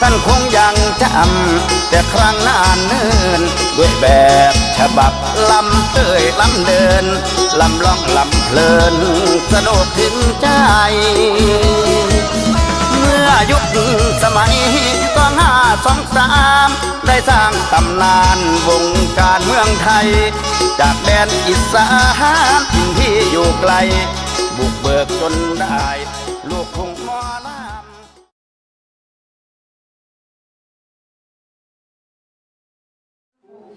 ท่านคงยังจำแต่ครั้งนานเนิน ด้วยแบบฉบับลำเตยลำเดินลำล่องลำเพลินสนุกถึงใจเมื่อยุคสมัยสองห้าสองสามได้สร้างตำนานวงการเมืองไทย จากแดนอีสานที่อยู่ไกล บุกเบิกจนได้ ลูกทุ่ง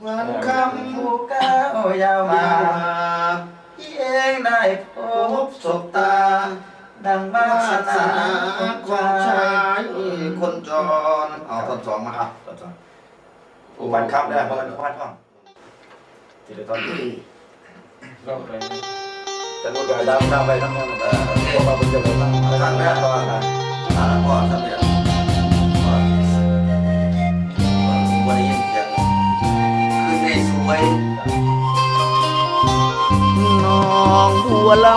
วันคำผู้ก้าวยาวมาที่เองได้พบศบตา ดังบ้าสนาของชายคนจรเอาทดสองมาครับทดสองอุบัติครับเนี่ยเพราะมันพลาดท่องทีละตอนที่จะรู้การดำดำไปทั้งหมดเออพวกเราเป็นเป็นบ้างครั้งแรกก่อนนะอ่าก่อนสำเร็จ วล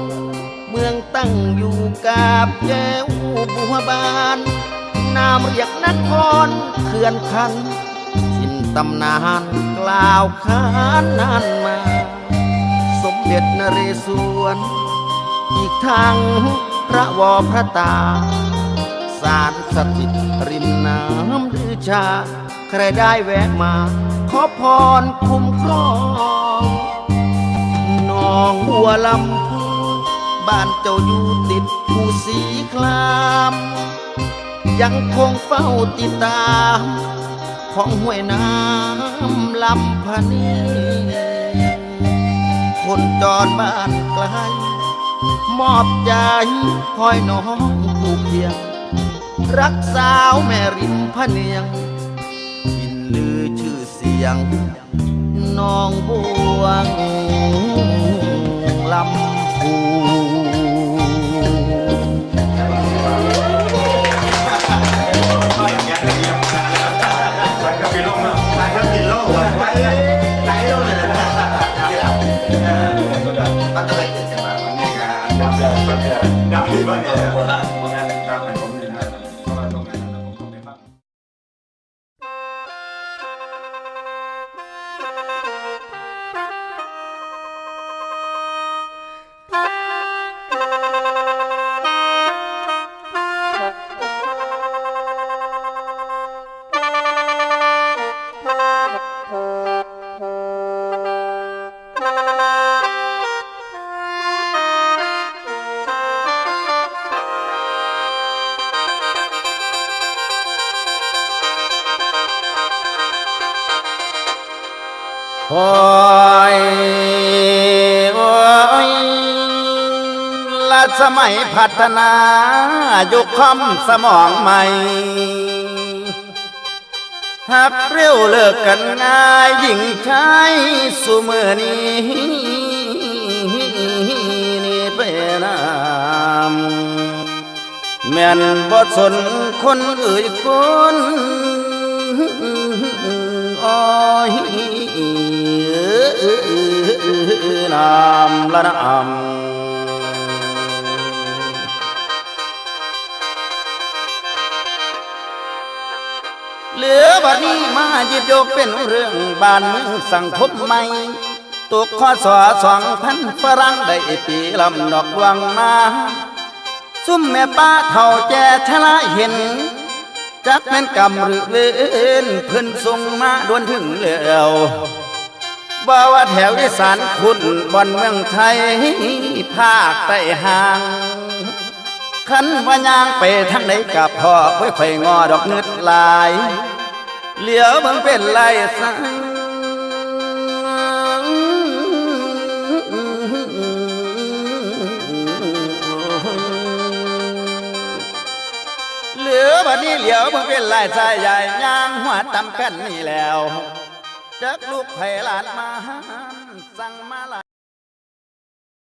ำเมืองตั้งอยู่กับแก้วบัวบาน นามเรียกนครเขื่อนคันชินตำนานกล่าวขานนานมา สมเด็จนเรศวร อีกทางพระวอพระตา สารสถิตริมน้ำหรือชา ใครได้แวะมา ขอพรคุ้มครอง น้องบัวลำพูบ้านเจ้าอยู่ติดภูสีคลาม ยังคงเฝ้าติดตาม ของห้วยน้ำลำพะนีคนจรบ้านไกลมอบใจคอยน้องผู้เพียง รักสาวแม่ริมพะเนียงกินลือชื่อเสียง น้องบวง โอยโอ้ยละสมัยพัฒนายุคคอมสมองใหม่ หักเร็วเลิกกันง่ายยิ่งใช้สุมือนี้นี่เป็นนามแม่นบ่สนคนอื่นคนอ้ยนามละนาม เหลือบัดนี้มาหยิบยกเป็นเรื่องบ้านเมืองสังคมใหม่ตกข้อสอสองพันฝรั่งได้ปีลำดอกดวงมาซุ่มแม่ป้าเท่าแก่ชนะเห็น จักแม่นกรรมหรือเวนเพิ่นส่งมาดวนถึงแล้วบ่าว่าแถวอีสานคุณบอนเมืองไทยภาคใต้ห่าง ขันว่ายางไปทางไหนกับพ่อไว้ไฟงอดอกเงืดลายเหลียวเบิ่งเป็นไรสังเหลือบัดนี้เหลียวเบิ่งเป็นลายสายใหญ่ยางหัวตำกันนี่แล้วจากลูกไผ่หลานมาสั่งมาลา